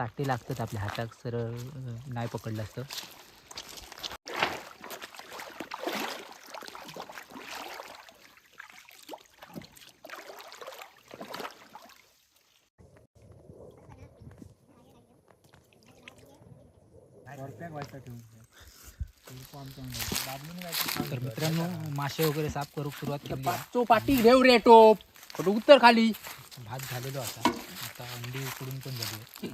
काटे लागतात आपल्या हाताक सरळ नाही पकडलं असतं. तर मित्रांनो मासे वगैरे साफ करू सुरुवात केली. पाचो पाटी घेऊ रे टोप. कुठं उत्तर खाली. भात झालेलो आता. अंडी उकडून पण झाली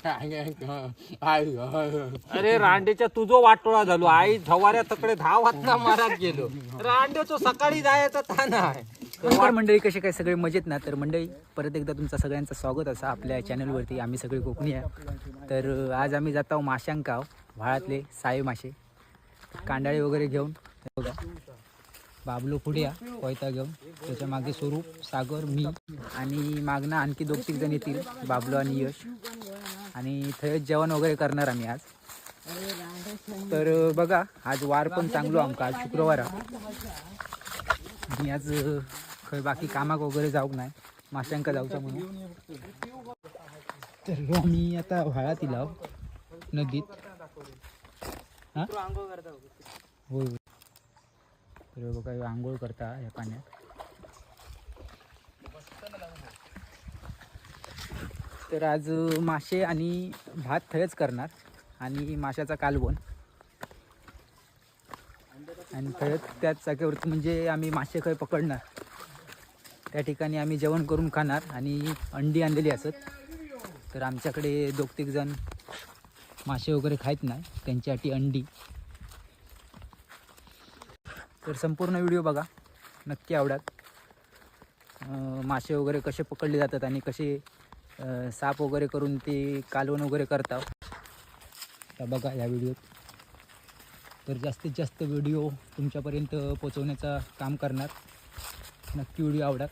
अरे रांडेच्या तुझो वाटोळा झालो आई झवाऱ्या तकडे दहा वाजता मारात गेलो. रांडेचो सकाळी जायचा ताण आहे नमस्कार मंडळी कसे काय सगळे मजेत ना? तर मंडळी परत एकदा तुमचं सगळ्यांचं स्वागत असं आपल्या चॅनलवरती आम्ही सगळे कोकणी आहे तर आज आम्ही जात आहोत माशांकाव व्हाळातले साये मासे. कांडाळे वगैरे घेऊन. हे बघा बाबलो पुढे या कोयता घेऊन. त्याच्यामागे स्वरूप सागर मी. आणि मागणं आणखी दोन तीन जण येतील बाबलो आणि यश. आणि थंच जेवण वगैरे करणार आम्ही आज. तर बघा आज वार पण चांगलो आमका. आज शुक्रवार हा. आणि आज खंय बाकी कामाक वगैरे जाऊक नाही माशांका जाऊचा म्हणून. तर आम्ही आता व्हाळात तिला नदीत. हां? होय. तर बघा आंघोळ करता या पाण्यात. तर आज मासे आणि भात थंयच करणार आणि माशाचा कालवण. आणि खरंच त्याच जागेवरती म्हणजे आम्ही मासे खय पकडणार. त्या ठिकाणी आम्ही जेवण करून खाणार आणि अंडी आणलेली असत. तर आमच्याकडे दोघ तिघ जण मासे वगैरे खायत नाही. त्यांच्यासाठी अंडी. तर संपूर्ण व्हिडिओ बघा. नक्की आवडत मासे वगैरे कसे पकडले जातात आणि कसे साप वगैरे करून ते कालवण वगैरे करतात. तर बघा या व्हिडिओत. तर जास्तीत जास्त व्हिडिओ तुमच्यापर्यंत पोचवण्याचं काम करणार. नक्की व्हिडिओ आवडत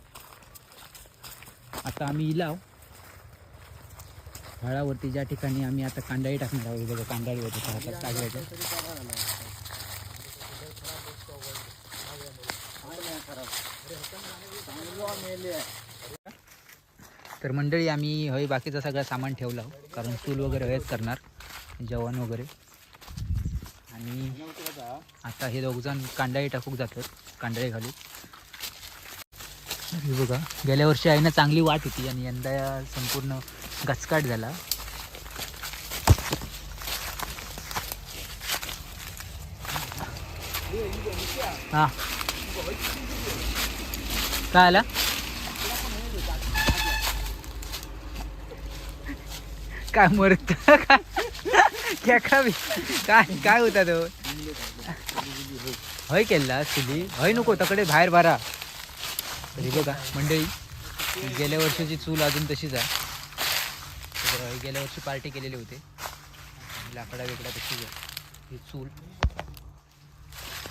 आता आम्ही इलाव. झाडावरती ज्या ठिकाणी आम्ही आता कांदाळी टाकणार आहोत बघा कांदाळी होते तर मंडळी आम्ही हय बाकीचं सगळं सामान ठेवलं कारण चूल वगैरे हेच करणार जेवण वगैरे. आणि आता हे दोघजण कांडाळी टाकूक जातात कांडाळी घालून हे बघा गेल्या वर्षी आहे ना चांगली वाट होती आणि यंदा संपूर्ण गचकाट झाला. हां. काय आला? काय मरत काय काय काय होता तो? हय केला सुली हय नको तकडे बाहेर भारा. बघा मंडळी गेल्या वर्षाची चूल अजून तशीच आहे. गेल्या वर्षी पार्टी केलेली होते. लाकडा वेगळा तशीच आहे ही चूल.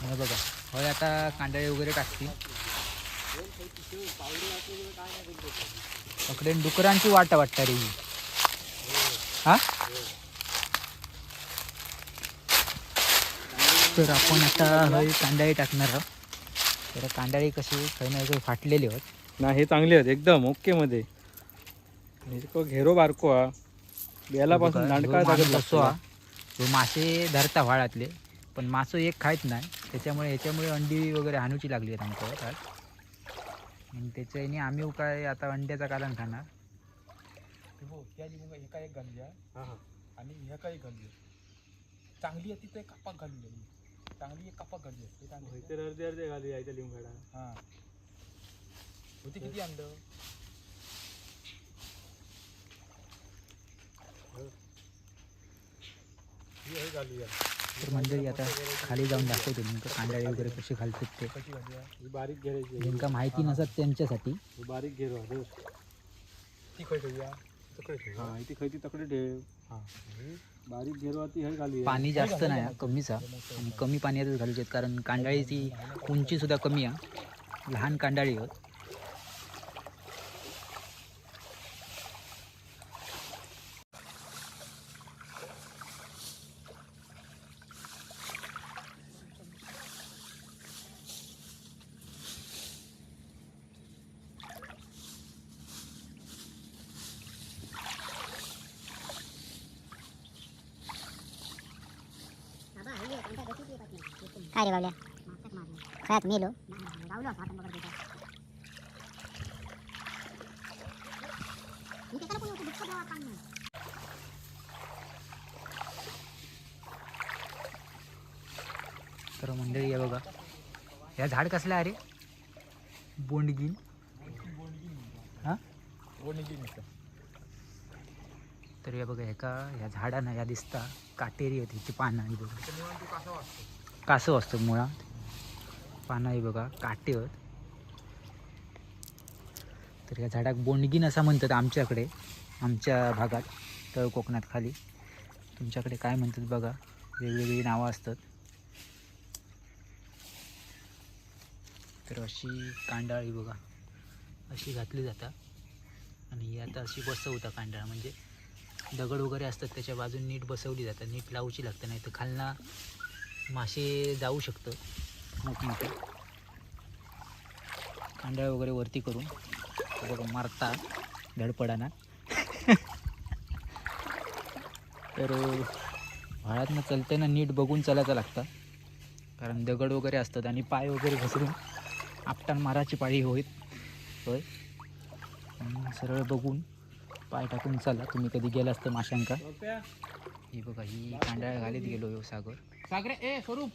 बघा हय आता कांदळे वगैरे टाकतील. तकडे डुकरांची वाट वाटता रे ही. तर आपण आता कांदाळी टाकणार आहोत. तर कांदाळी कशी काही ना काही फाटलेली आहेत. ना हे चांगले आहेत एकदम ओके मध्ये. इतकं घेरो बारको हा. बेलापासून दांडका हा. तो मासे धरता व्हाळातले पण मासो एक खायत नाही. त्याच्यामुळे ह्याच्यामुळे अंडी वगैरे हाणूची लागली आहेत आमच्या आज. आणि त्याच्याने आम्ही काय आता अंड्याचा कालन खाणार. त्या लिंबू एका एक घालूया आणि ह्या काही घालूया चांगली आहे तिथे कापाक घालूया चांगली एक कापाक घालूया ते चांगली अर्धे अर्धे घालू यायच्या लिंबगडा हा. होते किती आणलं घालूया. तर मंडळी आता खाली जाऊन दाखवतो नेमकं कांदाळे वगैरे कसे घालतात ते. कशी ही बारीक घेरायची नेमका माहिती नसत त्यांच्यासाठी. ही बारीक घेरो हा. ती खय ठेवूया ठेवूया. हा तकडे ठेव. हा. बारीक घेरो ती हे घालूया. पाणी जास्त नाही हा, कमीच आहे आणि कमी पाण्यातच घालूचे आहेत कारण कांदाळीची उंची सुद्धा कमी आहे. लहान कांदाळी आहेत. काय रे बावल्या? खयात मेलो. तर मंडळी आहे बघा. या झाड कसलं आहे बोंडगीन. हां? तर या बघा एका ह्या झाडांना या दिसता काटेरी होती ती पानं बघा. कासव असतं मुळात. पानं बघा काटे आहेत. तर या झाडाक बोंडगीन असं म्हणतात आमच्याकडे आमच्या भागात तळ कोकणात खाली. तुमच्याकडे काय म्हणतात बघा वेगवेगळी नावं असतात. तर अशी कांडाळी बघा अशी घातली जाता. आणि ही आता अशी बसवता कांडाळ म्हणजे दगड वगैरे असतात त्याच्या बाजून नीट बसवली जातात नीट लावची लागतं नाही तर खालना मासे जाऊ शकतं. मोठमोठे कांडाळ वगैरे वरती करून ते बघा मारता धडपडाना. तर व्हाळातनं चलताना नीट बघून चालायचं लागतं. कारण दगड वगैरे असतात आणि पाय वगैरे घसरून आपटान माराची पाळी होईल. होय? सरळ बघून पाय टाकून चला. तुम्ही कधी गेला असतं माशांका. ही बघा ही कांडाळ घालीत गेलो सागर. सागरे ए स्वरूप.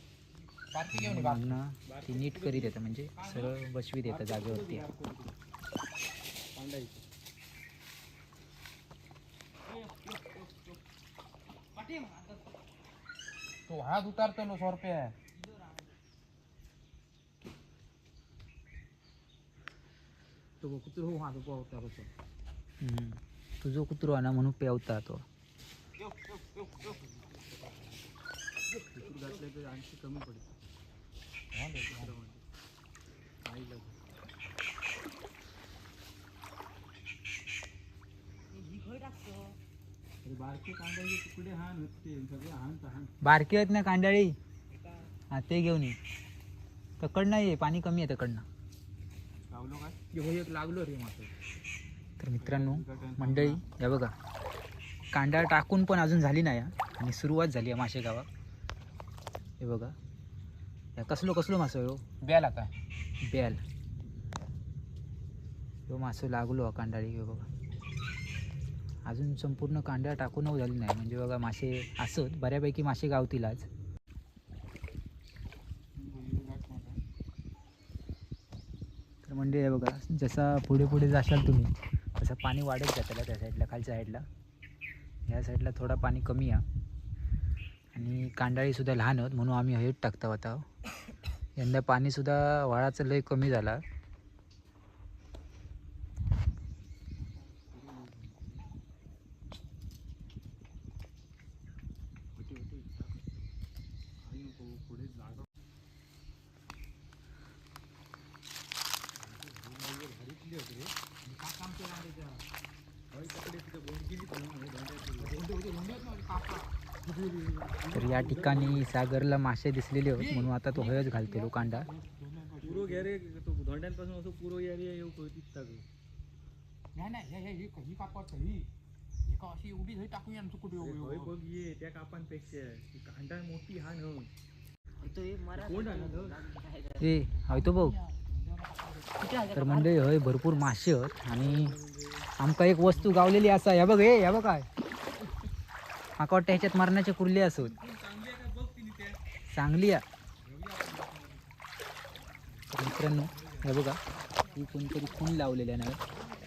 बारकी घेऊन ये, बारकी. मागणं ती नीट करीत येतं म्हणजे सरळ बसवीत येतं जागेवरती. तो हात उतारतो नो सौ रुपये तो कुत्र हो हात उतारतो हम्म. तुझो कुत्रो आहे ना म्हणून पेवता तो. बारके कांद्याचे तुकडे हा नसते सगळे हाण बारकी आहेत ना कांदाळी हा ते घेऊन ये. तकडनं ये पाणी कमी आहे तकडनं. लावलो काय हो एक लागलो रे मात्र तर मित्रांनो मंडळी या बघा. कांदा टाकून पण अजून झाली नाही आणि सुरुवात झाली आहे माशे गावात हे बघा. या कसलो कसलो मासो हो? बेल आता. बेल ह्यो मासो लागलो हा कांडाळी हे बघा. अजून संपूर्ण कांडाळ टाकून झाली नाही. म्हणजे बघा मासे असत बऱ्यापैकी मासे गावतील आज. तर म्हणजे हे बघा जसा पुढे पुढे जाशाल तुम्ही तसं पाणी वाढत जातं त्या साईडला खालच्या साईडला ह्या साईडला थोडा पाणी कमी आहे आणि कांडाळीसुद्धा लहान होत म्हणून आम्ही हयत टाकता आता. यंदा पाणीसुद्धा वाळाचं लय कमी झाला. तर या ठिकाणी सागरला मासे दिसलेले होत म्हणून आता तो हयच घालते कांडा पुरो घ्या रे तो धोंड्यांपासून असं पुरो या रे येऊ दिसता नाही नाही कापड का अशी उभी झई टाकूया ना कुठे होय बघ ये त्या कापांपेक्षा ती कांडा मोठी हा न कोण आहे? ना ए हय तो बघ तर म्हणजे हय भरपूर मासे आहेत आणि आमका एक वस्तू गावलेली असा या बघ हे या बघ काय. माका वाटतं ह्याच्यात मरणाच्या कुर्ली असत चांगली या मित्रांनो हे बघा ही कोणतरी खून लावलेल्या नाही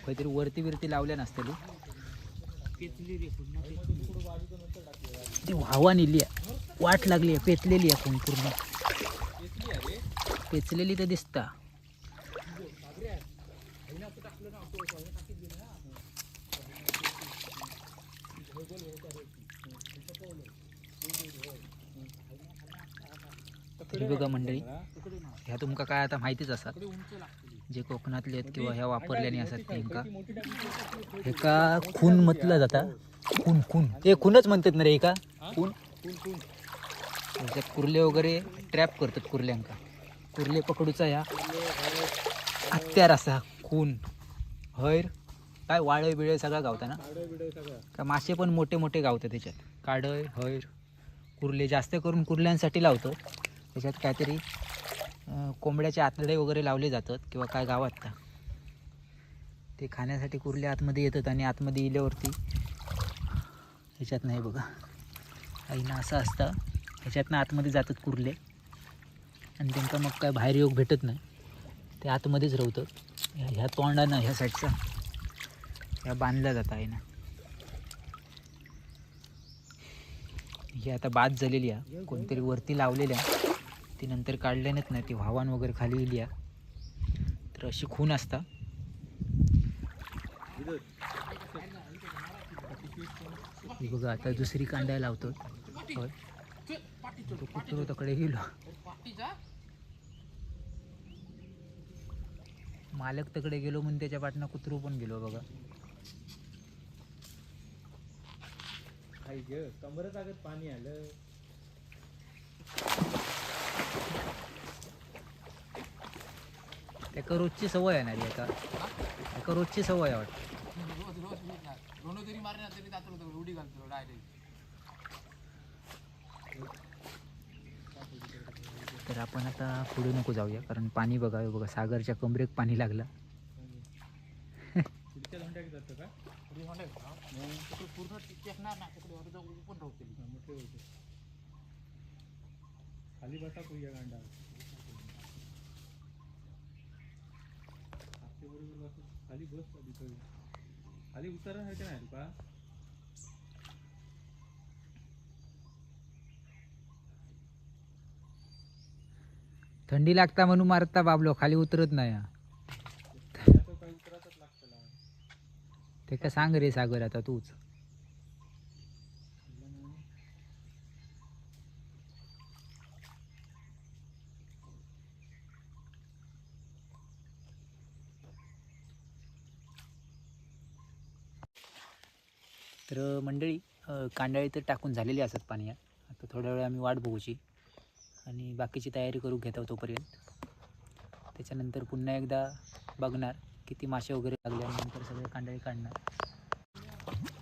काहीतरी वरती बिरती लावल्या नसतली. ती व्हावा नेली आहे. वाट लागली आहे पेचलेली आहे खून पूर्ण. पेचलेली तर दिसता. तरी बघा मंडळी ह्या तुमका काय आता माहितीच असतात. जे कोकणातले आहेत किंवा ह्या वापरल्याने असतात तेमका एका खून म्हटलं जाता? खून खून. हे खूनच म्हणतात ना रे एका खून? त्याच्यात कुर्ले वगैरे ट्रॅप करतात कुर्ल्यांका. कुर्ले पकडूचा ह्या. हत्यार असा खून. हैर. काय वाळय बिळे सगळं गावता ना? का मासे पण मोठे मोठे गावतात त्याच्यात. काढय हैर. कुर्ले जास्त करून कुर्ल्यांसाठी लावतो. त्याच्यात काहीतरी कोंबड्याचे आतडे वगैरे लावले जातात किंवा काय गावात का? ते खाण्यासाठी कुर्ले आतमध्ये येतात आणि आतमध्ये इल्यावरती. ह्याच्यात नाही बघा. आईनं असं असतं. ह्याच्यातनं आतमध्ये जातात कुर्ले. आणि त्यांचा मग काय बाहेर योग भेटत नाही. ते आतमध्येच राहतं ह्या तोंडानं ह्या साईडचा. ह्या बांधल्या जातं आहे ना ही आता बाद झालेली आहे. कोणतरी वरती लावलेली आहे ती नंतर काढल्यानेच नाही ती व्हावान वगैरे खाली गेली आहे तर अशी खून असता. बघा आता दुसरी कांड्या लावतो होय. तो कुत्रो तकडे गेलो. मालक तकडे गेलो म्हणून त्याच्या पाठनं कुत्रू पण गेलो बघा. कमरच आगत पाणी आलं. त्याका रोजची सवय आहे ना रे आता एका रोजची सवय आहे वाटतं. तर आपण आता पुढे नको जाऊया कारण पाणी बघा हे बघा सागरच्या कमरेक पाणी लागलं. पुढच्या का पूर्ण टेकणार ना तिकडे राहतील मोठे होते खाली बसा कुया गांडा खाली बस. खाली उतरण्यासारखं नाही तुका थंडी लागता म्हणून मारता बाबलो खाली उतरत नाही. ते का सांग रे सागर आता तूच. कांडाळी तर टाकून झालेली असतात पाण्यात आता थोड्या वेळ आम्ही वाट बघूची. आणि बाकीची तयारी करू घेतो तोपर्यंत. त्याच्यानंतर पुन्हा एकदा बघणार किती मासे वगैरे लागले आणि नंतर सगळे कांडाळी काढणार.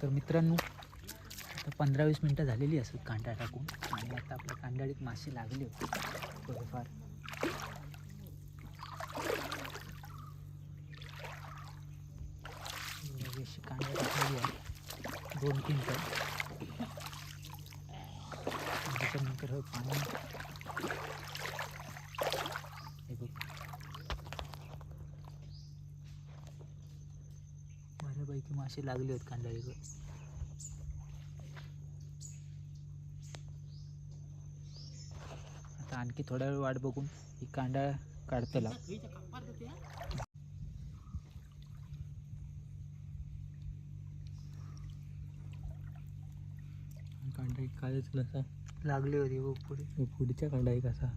तर मित्रांनो आता पंधरा वीस मिनटं झालेली असत कांदा टाकून. आणि आता आपल्या कांडाळीत मासे लागले होते. थोडेफार. अशी कांदा टाकलेली आहे दोन तीन तर त्याच्यानंतर पाणी हे बघ बऱ्यापैकी मासे लागले आहेत कांडाळीकडे आता आणखी थोडा वेळ वाट बघून ही कांदा काढतला. कांडा कायच कसा लागली होती बघ पुढे. पुढच्या कांडा कसा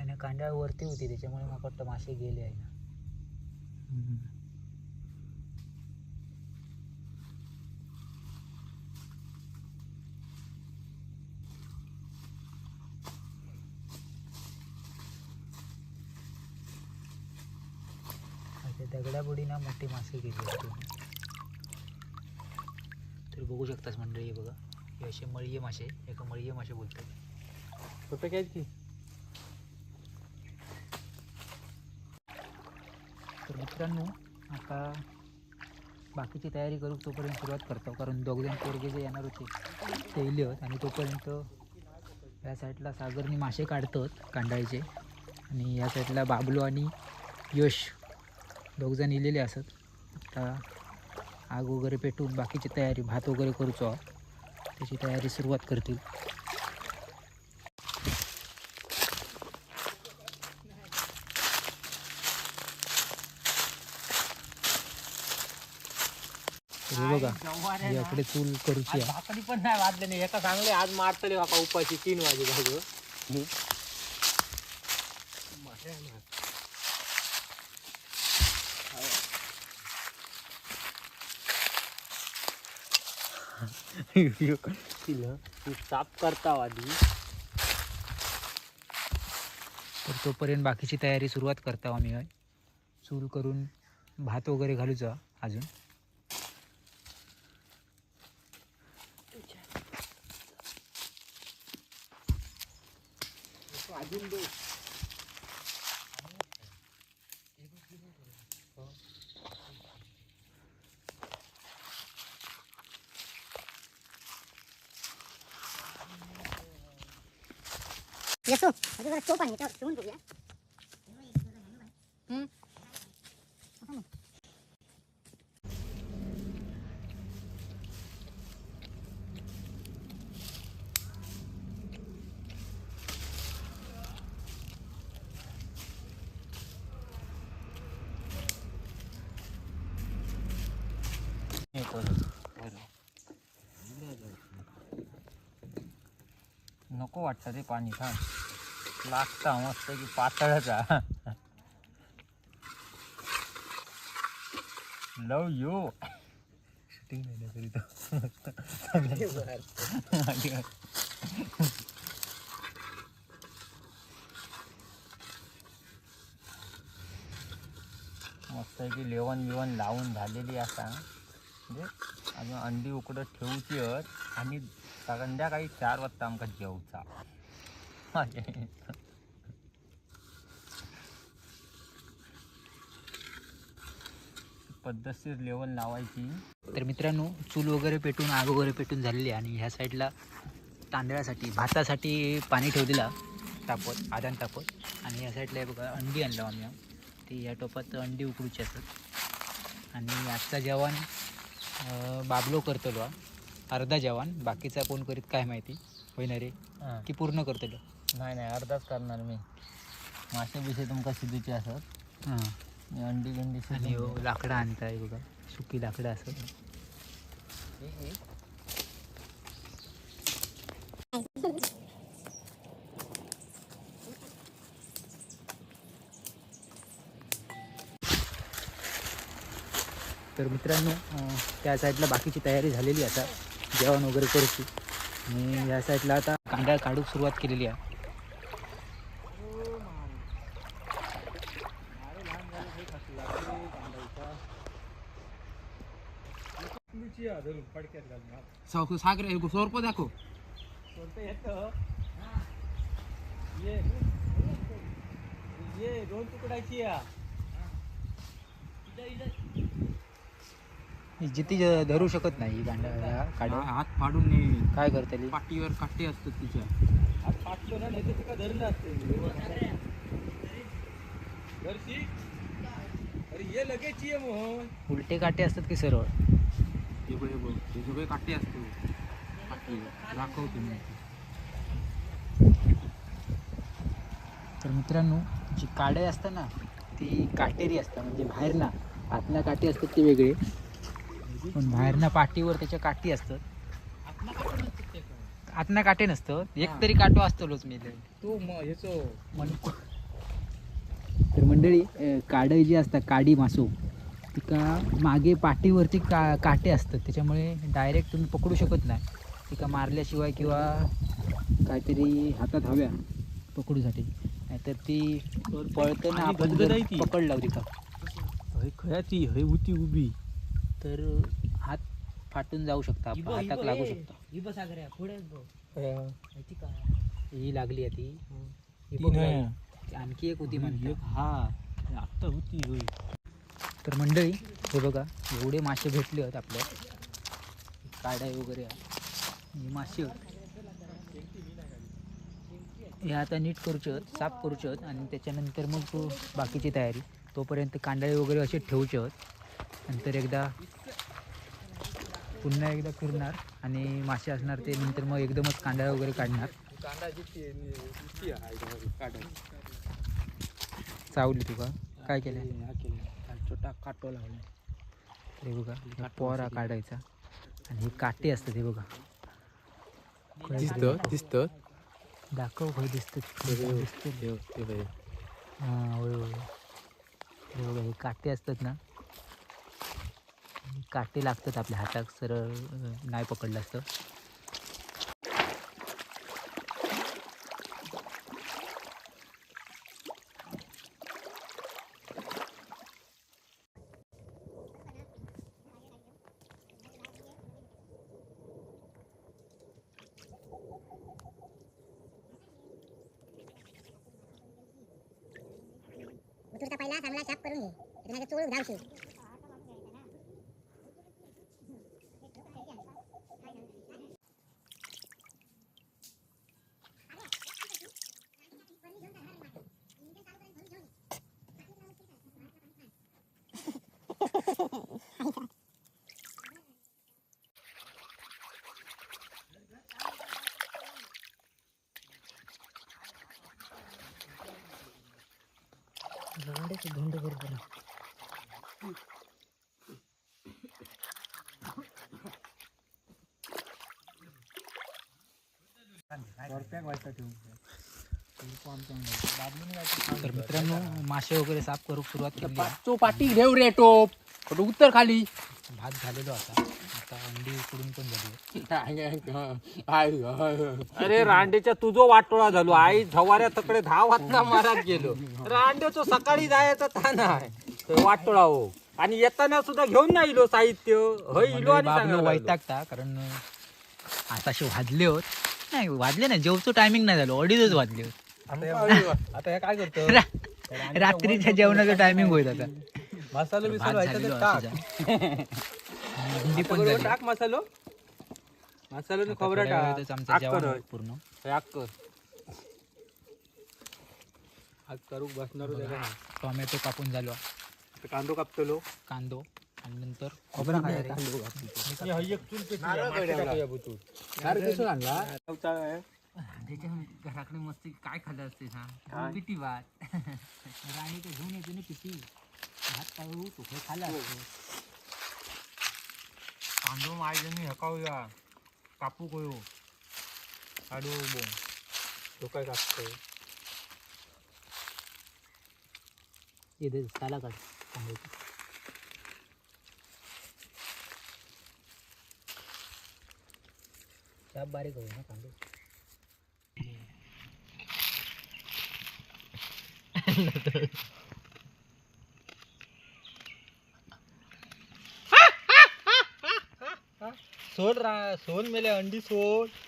आणि कांदा वरती होती त्याच्यामुळे मला वाटतं मासे गेले आहे ना. त्या दगड्या बुडीना मोठी मासे गेली होती. तर बघू शकतास मंडळी हे बघा. हे असे मळीये मासे एका मळीये मासे बोलतात. कुठं काय की? तर मित्रांनो आता बाकीची तयारी करू तोपर्यंत सुरुवात करतो. कारण दोघजण पोरगे जे येणार होते ते इले होत. आणि तोपर्यंत या साईडला सागरनी मासे काढतात कांडाळीचे. आणि या साईडला बाबलो आणि यश दोघजण इलेले असत. आता आग वगैरे पेटवून बाकीची तयारी भात वगैरे करूचो त्याची तयारी सुरुवात करतील. बघा याकडे चूल करूची भाकरी पण नाही वाजले नाही. एका चांगले आज मारतले बाबा उपाशी तीन वाजे भाग साफ करता आधी. तर तोपर्यंत बाकीची तयारी सुरुवात करता आम्ही हय. चूल करून भात वगैरे घालूचा अजून. येसो अजून जरा चोप आणि याच्यावर ठेवून बघूया हम्म. नको वाटतं रे पाणी थांब लागता मस्त की पातळाचा. लव यू शूटिंग नाही तरी मस्त की लेवण बिवण लावून झालेली असा म्हणजे अजून अंडी उकडत ठेवची आहेत. आणि संध्याकाळी चार वाजता आमका जेवचा. पद्धतशीर लेवल लावायची. तर मित्रांनो चूल वगैरे पेटून आग वगैरे पेटून झालेली आणि ह्या साईडला तांदळासाठी भातासाठी पाणी ठेवलेला तापत आदान तापत. आणि ह्या साईडला बघा अंडी आणलं आम्ही. ती ह्या टोपात अंडी उकडूची असत आणि आजचा जेवण बाबलो करतलो. हा. अर्धा जेवण. बाकीचा कोण करीत काय माहिती? होय ना रे की पूर्ण करतलो. नाही नाही अर्धाच करणार मी. मासे बिशे तुमका शिजूचे असत. हां. मी अंडी गिंडी आणि शिजवून हो लाकडं आणताय बघा. सुकी लाकडं असत. तर मित्रांनो अं, त्या साईडला बाकीची तयारी झालेली आहे आता. जेवण वगैरे करूची आणि या साईडला आता कांदा काढूक सुरुवात केलेली आहे. फडक्यात घालून सागर सोरपो दाखव ये ये दोन तुकडाची या जिथे धरू शकत नाही ही काढा हात फाडून काय करतली पाठीवर काटे असतात तिच्या. आज पाठतो ना नाही तर तिका धरलं असते. धरशी अरे ये लगेच ये मोहन. उलटे काटे असतात की सरळ? हे बघ हे सगळे काटे असतो दाखवतो मी. तर मित्रांनो जी काडे असतात ना ती काटेरी असतात म्हणजे बाहेर ना आतला काटे असतात ते वेगळे. पण बाहेरना पाठीवर त्याच्या काठी असतात. आतना काटे नसतं. एक तरी काटो असतोच मी. तो म ह्याचो. मणको. तर मंडळी काडे जी असतात काडी मासो. तिका मागे पाठीवरती का काटे असतात त्याच्यामुळे डायरेक्ट तुम्ही पकडू शकत नाही. तिका मारल्याशिवाय किंवा काहीतरी हातात हव्या पकडूसाठी. नाहीतर ती पळताना आपण जर ती. पकडला तिका हय खयाची हय होती उभी. तर हात फाटून जाऊ शकता हाताक लागू शकता. ही लागली आहे ती. ही. ती. आणखी एक होती म्हणते एक. हा. आत्ता होती होय. तर मंडळी हे बघा एवढे मासे भेटले आहेत आपल्या. काड्या वगैरे. हे मासे. हे आता नीट करूचे आहेत साफ करूचे आहेत आणि त्याच्यानंतर मग बाकीची तयारी. तोपर्यंत कांदळे वगैरे असे ठेवचे आहेत. नंतर एकदा पुन्हा एकदा फिरणार आणि मासे असणार ते नंतर मग एकदमच कांडाळे वगैरे काढणार. चावली तुका काय केलं छोटा काटो लावला हे बघा पोरा काढायचा. आणि हे काटे असतात हे बघा. दिसतं दिसतं. दाखव खय दिसत हां होय होय. हे बघा हे काटे असतात ना. हे काटे लागतात आपल्या हाताक सरळ नाही पकडलं असतं. तर मित्रांनो मासे वगैरे साफ करू सुरुवात केली. तो पाठी घेऊ रे टोप. कुठं उत्तर खाली. भात झालेलो आता. अंडी उकडून पण झाली. अरे रांडेच्या तुझो वाटोळा झालो. आई झवाऱ्या तकडे दहा वाजता मारात गेलो. रांडेचो सकाळी जायचा ताण आहे तो वाटोळा हो. आणि येताना सुद्धा घेऊन नाही इलो साहित्य. हय इलो आणि सांगायला लागलो. वैतागता कारण आताशे वाजले होत. नाही वाजले नाही. जेवचं टायमिंग नाही झालं. अडीचच वाजले होत. आता हे काय करतो? रा- रात्रीच्या जेवणाचं टायमिंग होईल आता. मसालो भात झालेलो असायचा. आणि अंडी पण झाली. टाक मसालो. मसालो आता खोबरा थोड्या टाक. वेळातच आमचं आग जेवण कर. होईल पूर्ण. आग कर. आग करू बसणार टोमॅटो कापून झालो. कांदो कापतलो. कांदो आणि नंतर खोबरा घराकडे मस्त काय खाल्लं असते ना पिटी भात. राणी ते घेऊन येते ना पिटी भात काय तो हे खाल्ला असतो. कांदो मायजनी हकावूया कापू कोयो काढू बो तो काय कापतोय इथे साला काढ कांद्याची. शाप बारीक होईल ना कांदे सोड रा सोन मेले अंडी सोड.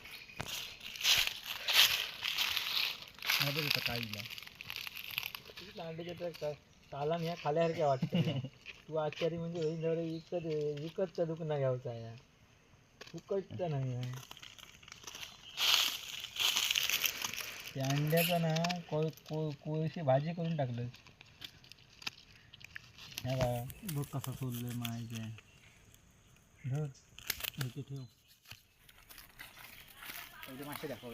काला ह्या खाल्यासारख्या वाटतं तू आचारी म्हणजे होईल जरा विकत विकतचा दुकाना घ्यायचा या. फुकटचा नाही आहे त्या अंड्याचा ना कोळ कोळ कोळशी भाजी करून टाकलं. ह्या बघा. कसं सोडलंय माहिती आहे इथे ठेव. मासे दाखवा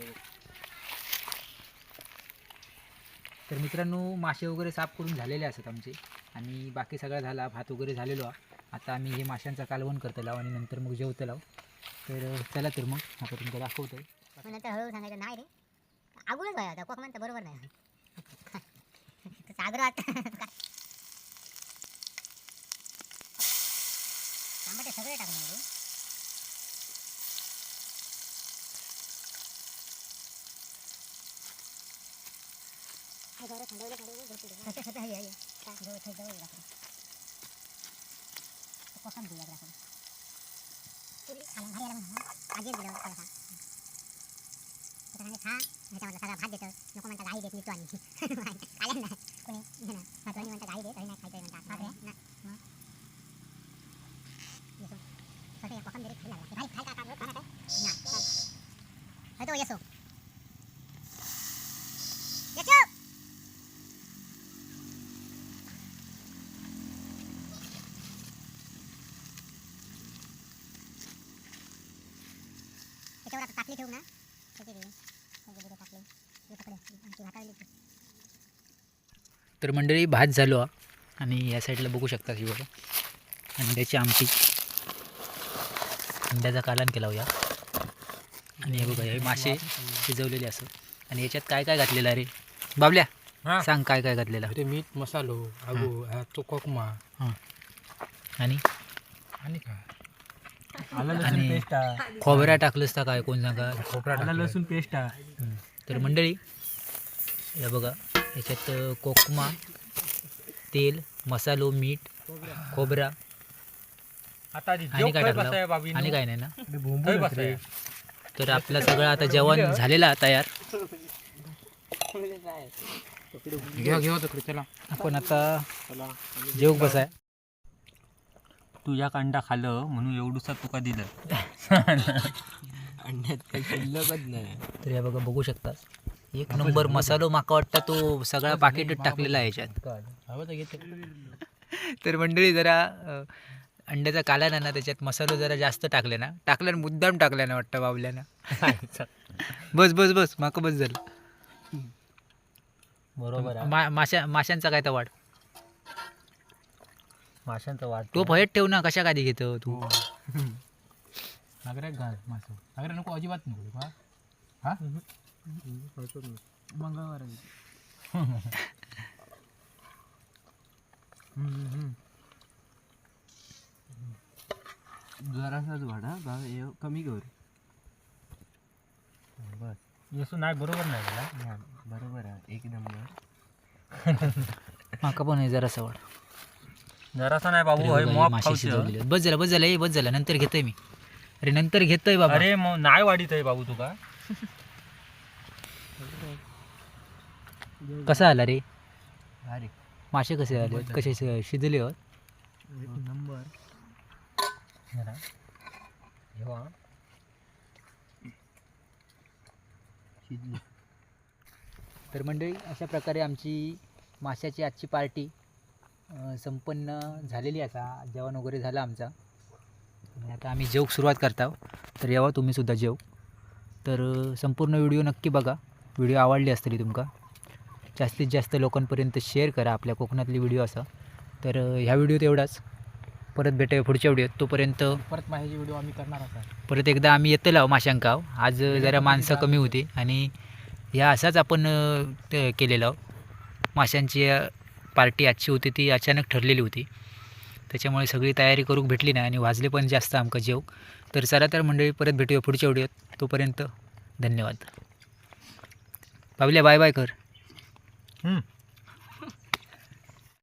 तर मित्रांनो मासे वगैरे साफ करून झालेले असतात आमचे. आणि बाकी सगळा झाला भात वगैरे झालेलो. आहे. आता आम्ही हे माशांचा कालवण करतो लाव आणि नंतर मग जेवतो लाव तर चला तर मग आता तुमचं नंतर हळूहळू सांगायचं नाही रे. अगोदरच व्हाय होता कोक म्हणतं बरोबर नाही. सागर सगळे टाकून रे कोकम दिया जरा खाला भारी आला म्हणून आजीच दिलं थोडासा त्याच्यामध्ये खा ह्याच्यामधला सगळा भात देतं नको म्हणतात आई देत मी तू आणि आल्या ना कोणी हे ना महत्वानी म्हणतात आई देत नाही खायचं म्हणतात बापरे ना मग येसो स्वतः या कोकम दिले खायला लागला भाई खाय का का खाना काय ना हतो येसो येसो त्याच्यावर आता टाकली ठेवू ना. त्याची टाकले हे तर मंडळी भात झालो. हा. आणि या साईडला बघू शकता ही बघा. अंड्याची आमटी. अंड्याचा कालन केला हो या. आणि हे बघा हे मासे शिजवलेले असं. आणि याच्यात काय काय घातलेलं आहे रे? बाबल्या सांग काय काय घातलेलं. ते मीठ मसालो आगो ह्याचो कोकमा. आणि? आणि काय? आलं लसूण आणि पेस्ट. आहे खोबऱ्या टाकलंस का काय? कोण सांगा? खोबरा आलं टाकलाय. लसूण पेस्ट. आहे हम्म. तर मंडळी या बघा याच्यात अ, कोकमा तेल मसालो मीठ खोबरा. आता आणि जेव काय टाकलं? बाबी आणि काय नाही ना? बसाय. तर आपलं सगळं आता जेवण झालेलं तयार. घ्या घेऊ तिकडे चला. आपण आता जेवक बसाय. तुझ्या कांडा खाल्लं म्हणून एवढूसा तुका दिलं? तर या बघा बघू शकता एक नंबर मसालो माका वाटतं तो सगळा पाकिटच टाकलेला आहे याच्यात. तर मंडळी जरा अंड्याचा काला ना त्याच्यात मसालो जरा जास्त टाकले ना. टाकल्यानं मुद्दाम टाकल्या ना वाटतं बाबल्यानं बस बस बस. माका बस झालं. बरोबर माशा माशांचा काय तर वाढ. माशांचा वाट तो भयत ठेव ना कशा काधी घेतो तू? नागऱ्याक घाल मासो. नागऱ्या नको अजिबात नको हा? हा? मंगळवार जरासाच वाढा कमी कर. बस. येसू नाही बरोबर नाही बरोबर आहे. एक नंबर. माका पण आहे जरासा वाढ. जरासा नाही बाबू ही मॉप माशी खाऊचं. बस झालं बस झालं हे बस झालं. नंतर घेतोय मी. अरे नंतर घेतोय बाबा. अरे मग नाही वाढीत आहे बाबू तुका. कसा आला रे? अरे मासे कसे आले? कसे शि- शिजले एक नंबर. जरा. घेऊ हा. तर मंडळी अशा प्रकारे आमची माशाची आजची पार्टी संपन्न झालेली असा जेवण वगैरे झालं आमचा. आणि आता आम्ही जेवक सुरुवात करता तर यावा तुम्ही सुद्धा जेव तर संपूर्ण व्हिडिओ नक्की बघा. व्हिडिओ आवडली असतली तुमका जास्तीत जास्त लोकांपर्यंत शेअर करा आपल्या कोकणातली व्हिडिओ असा. तर ह्या व्हिडिओत एवढाच. परत भेटूया पुढच्या व्हिडिओत. तोपर्यंत परत माझ्याची व्हिडिओ आम्ही करणार असा परत एकदा आम्ही येतो लाव माशांकाव. आज जरा माणसं कमी होती आणि ह्या असाच आपण केलेलं माशांची पार्टी आजची होती ती अचानक ठरलेली होती. त्याच्यामुळे सगळी तयारी करूक भेटली नाही आणि वाजले पण जास्त आमका जेव. तर चला तर मंडळी परत भेटूया पुढच्या व्हिडिओत. तोपर्यंत धन्यवाद. पावल्या बाय बाय कर